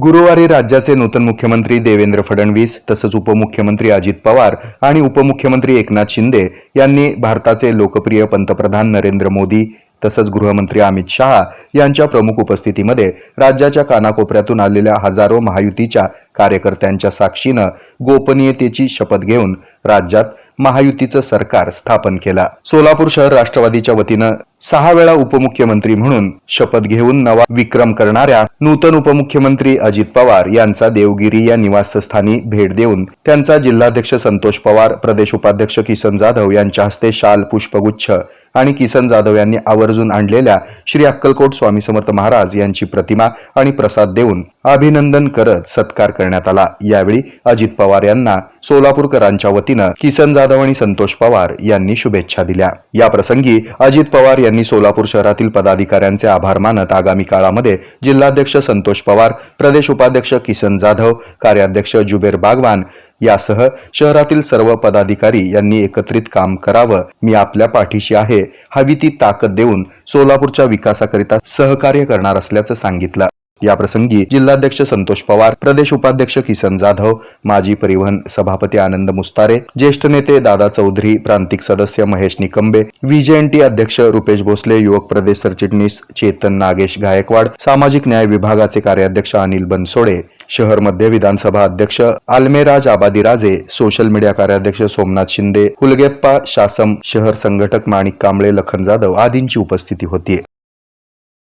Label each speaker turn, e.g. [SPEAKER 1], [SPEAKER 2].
[SPEAKER 1] गुरुवारी राज्याचे नूतन मुख्यमंत्री देवेंद्र फडणवीस तसंच उपमुख्यमंत्री अजित पवार आणि उपमुख्यमंत्री एकनाथ शिंदे यांनी भारताचे लोकप्रिय पंतप्रधान नरेंद्र मोदी तसंच गृहमंत्री अमित शहा यांच्या प्रमुख उपस्थितीमध्ये राज्याच्या कानाकोपऱ्यातून आलेल्या हजारो महायुतीच्या कार्यकर्त्यांच्या साक्षीनं गोपनीयतेची शपथ घेऊन राज्यात महायुतीचं सरकार स्थापन केला. सोलापूर शहर राष्ट्रवादीच्या वतीनं सहा वेळा उपमुख्यमंत्री म्हणून शपथ घेऊन नवा विक्रम करणाऱ्या नूतन उपमुख्यमंत्री अजित पवार यांचा देवगिरी या निवासस्थानी भेट देऊन त्यांचा जिल्हाध्यक्ष संतोष पवार प्रदेश उपाध्यक्ष किसन जाधव यांच्या हस्ते शाल पुष्पगुच्छ आणि किसन जाधव यांनी आवर्जून आणलेल्या श्री अक्कलकोट स्वामी समर्थ महाराज यांची प्रतिमा आणि प्रसाद देऊन अभिनंदन करत सत्कार करण्यात आला. यावेळी अजित पवार यांना सोलापूरकरांच्या वतीनं किसन जाधव आणि संतोष पवार यांनी शुभेच्छा दिल्या. या प्रसंगी अजित पवार यांनी सोलापूर शहरातील पदाधिकाऱ्यांचे आभार मानत आगामी काळामध्ये जिल्हाध्यक्ष संतोष पवार प्रदेश उपाध्यक्ष किसन जाधव कार्याध्यक्ष जुबेर बागवान यासह शहरातील सर्व पदाधिकारी यांनी एकत्रित काम करावं. मी आपल्या पाठीशी आहे. हवी ती ताकद देऊन सोलापूरच्या विकासाकरिता सहकार्य करणार असल्याचं सांगितलं. याप्रसंगी जिल्हाध्यक्ष संतोष पवार प्रदेश उपाध्यक्ष किसन जाधव माजी परिवहन सभापती आनंद मुस्तारे ज्येष्ठ नेते दादा चौधरी प्रांतिक सदस्य महेश निकंबे व्हीजेएनटी अध्यक्ष रुपेश भोसले युवक प्रदेश सरचिटणीस चेतन नागेश गायकवाड सामाजिक न्याय विभागाचे कार्याध्यक्ष अनिल बनसोडे शहर मध्य विधानसभा अध्यक्ष आल्मेराज आबादीराजे सोशल मीडिया कार्याध्यक्ष सोमनाथ शिंदे हुलगेप्पा शासम शहर संघटक माणिक कांबळे लखन जाधव आदींची उपस्थिती होती.